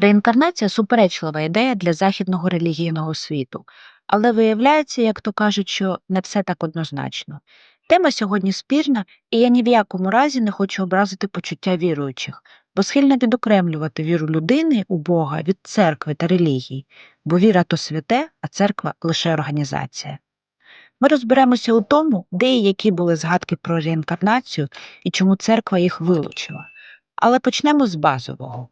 Реінкарнація суперечлива ідея для західного релігійного світу, але виявляється, як то кажуть, що не все так однозначно. Тема сьогодні спірна, і я ні в якому разі не хочу образити почуття віруючих, бо схильна відокремлювати віру людини у Бога від церкви та релігій, бо віра то святе, а церква лише організація. Ми розберемося у тому, де і які були згадки про реінкарнацію і чому церква їх вилучила. Але почнемо з базового.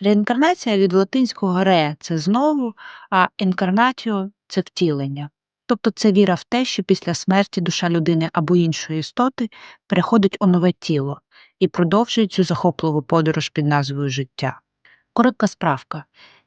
Реінкарнація від латинського ре це знову, а інкарнатіо це втілення. Тобто це віра в те, що після смерті душа людини або іншої істоти переходить у нове тіло і продовжує цю захопливу подорож під назвою життя. Коротка справка.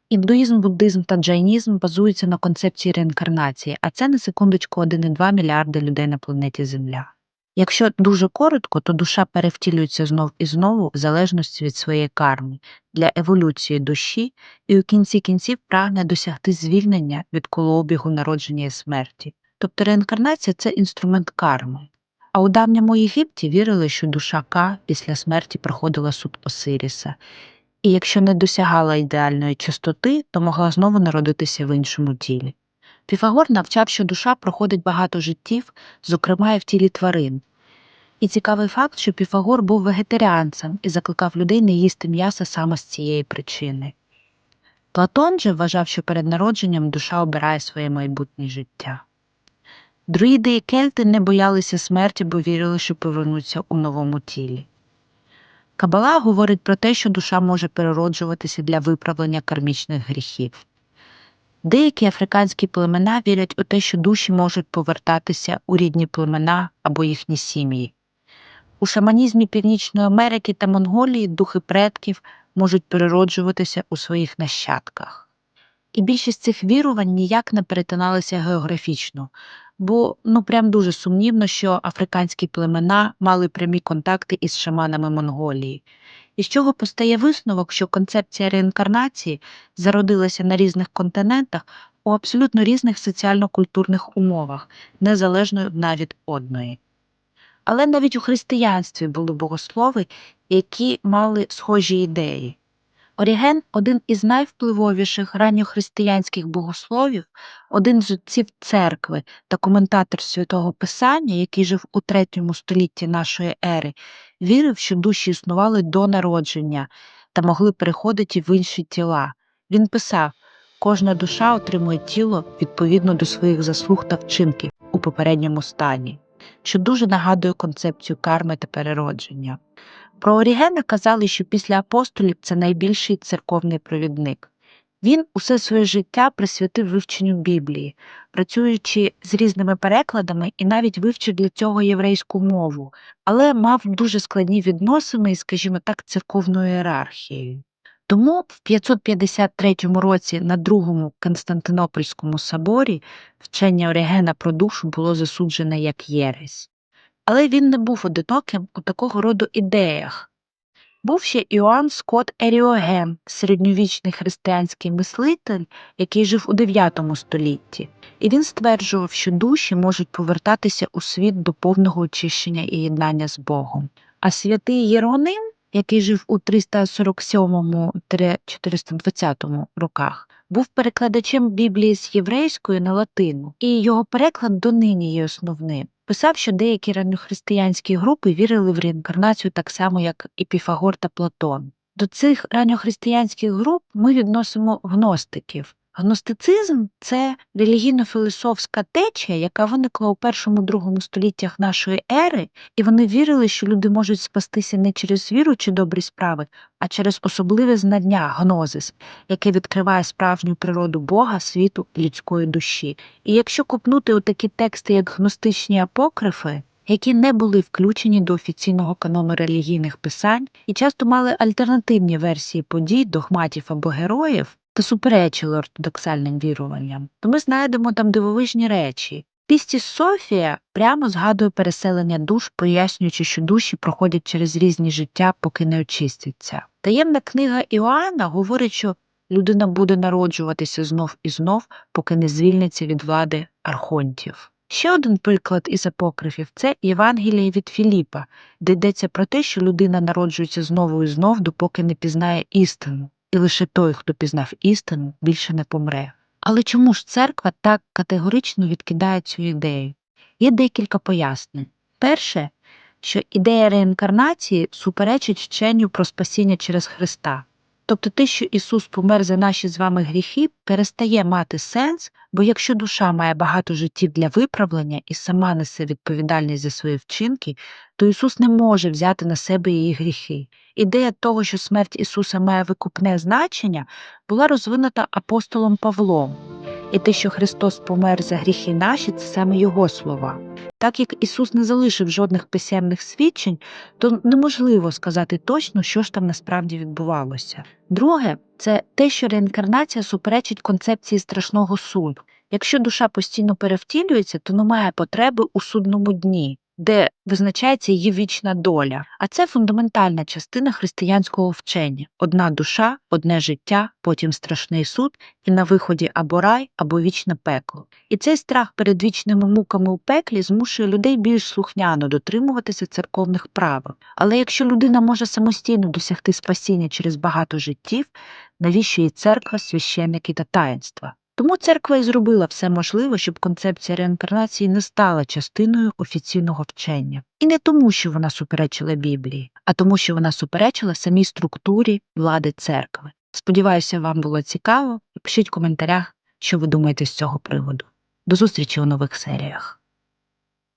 Індуїзм, буддизм та джайнізм базуються на концепції реінкарнації, а це на секундочку 1,2 мільярди людей на планеті Земля. Якщо дуже коротко, то душа перевтілюється знов і знову в залежності від своєї карми для еволюції душі і у кінці кінців прагне досягти звільнення від колообігу народження і смерті. Тобто реінкарнація це інструмент карми. А у давньому Єгипті вірили, що душа Ка після смерті проходила суд Осиріса, і якщо не досягала ідеальної чистоти, то могла знову народитися в іншому тілі. Піфагор навчав, що душа проходить багато життів, зокрема і в тілі тварин. І цікавий факт, що Піфагор був вегетаріанцем і закликав людей не їсти м'яса саме з цієї причини. Платон же вважав, що перед народженням душа обирає своє майбутнє життя. Друїди і кельти не боялися смерті, бо вірили, що повернуться у новому тілі. Кабала говорить про те, що душа може перероджуватися для виправлення кармічних гріхів. Деякі африканські племена вірять у те, що душі можуть повертатися у рідні племена або їхні сім'ї. У шаманізмі Північної Америки та Монголії духи предків можуть перероджуватися у своїх нащадках. І більшість цих вірувань ніяк не перетиналися географічно, бо ну прям дуже сумнівно, що африканські племена мали прямі контакти із шаманами Монголії. Із чого постає висновок, що концепція реінкарнації зародилася на різних континентах у абсолютно різних соціально-культурних умовах, незалежно від одної. Але навіть у християнстві були богослови, які мали схожі ідеї. Оріген один із найвпливовіших ранньохристиянських богословів, один з отців церкви та коментатор святого Писання, який жив у третьому столітті нашої ери, вірив, що душі існували до народження та могли переходити в інші тіла. Він писав кожна душа отримує тіло відповідно до своїх заслуг та вчинків у попередньому стані, що дуже нагадує концепцію карми та переродження. Про Орігена казали, що після апостолів це найбільший церковний провідник. Він усе своє життя присвятив вивченню Біблії, працюючи з різними перекладами і навіть вивчив для цього єврейську мову, але мав дуже складні відносини скажімо так, церковною ієрархією. Тому в 553 році на Другому Константинопольському соборі вчення Орігена про душу було засуджене як єресь. Але він не був одиноким у такого роду ідеях. Був ще Іоанн Скотт Еріоген, середньовічний християнський мислитель, який жив у 9 столітті, і він стверджував, що душі можуть повертатися у світ до повного очищення і єднання з Богом. А святий Єроним, який жив у 347-420 роках, був перекладачем Біблії з єврейської на латину, і його переклад донині є основним. Писав, що деякі ранньохристиянські групи вірили в реінкарнацію так само, як і Піфагор та Платон. До цих ранньохристиянських груп ми відносимо гностиків. Гностицизм це релігійно-філософська течія, яка виникла у першому-другому століттях нашої ери, і вони вірили, що люди можуть спастися не через віру чи добрі справи, а через особливе знання гнозис, яке відкриває справжню природу Бога, світу людської душі. І якщо купнути у такі тексти, як гностичні апокрифи, які не були включені до офіційного канону релігійних писань і часто мали альтернативні версії подій, догматів або героїв, та суперечили ортодоксальним віруванням, то ми знайдемо там дивовижні речі. Пістіс Софія прямо згадує переселення душ, пояснюючи, що душі проходять через різні життя, поки не очистяться. Таємна книга Іоанна говорить, що людина буде народжуватися знов і знов, поки не звільниться від влади архонтів. Ще один приклад із апокрифів це Євангеліє від Філіпа, де йдеться про те, що людина народжується знову і знов, допоки не пізнає істину. І лише той, хто пізнав істину, більше не помре. Але чому ж церква так категорично відкидає цю ідею? Є декілька пояснень. Перше, що ідея реінкарнації суперечить вченню про спасіння через Христа. Тобто те, що Ісус помер за наші з вами гріхи, перестає мати сенс, бо якщо душа має багато життів для виправлення і сама несе відповідальність за свої вчинки, то Ісус не може взяти на себе її гріхи. Ідея того, що смерть Ісуса має викупне значення, була розвинута апостолом Павлом. І те, що Христос помер за гріхи наші, це саме Його слова. Так як Ісус не залишив жодних писемних свідчень, то неможливо сказати точно, що ж там насправді відбувалося. Друге, це те, що реінкарнація суперечить концепції страшного суду. Якщо душа постійно перевтілюється, то немає потреби у судному дні, де визначається її вічна доля. А це фундаментальна частина християнського вчення: одна душа, одне життя, потім страшний суд, і на виході або рай, або вічне пекло. І цей страх перед вічними муками у пеклі змушує людей більш слухняно дотримуватися церковних правил. Але якщо людина може самостійно досягти спасіння через багато життів, навіщо їй церква, священники та таїнства? Тому церква і зробила все можливе, щоб концепція реінкарнації не стала частиною офіційного вчення. І не тому, що вона суперечила Біблії, а тому, що вона суперечила самій структурі влади церкви. Сподіваюся, вам було цікаво. Пишіть в коментарях, що ви думаєте з цього приводу. До зустрічі у нових серіях.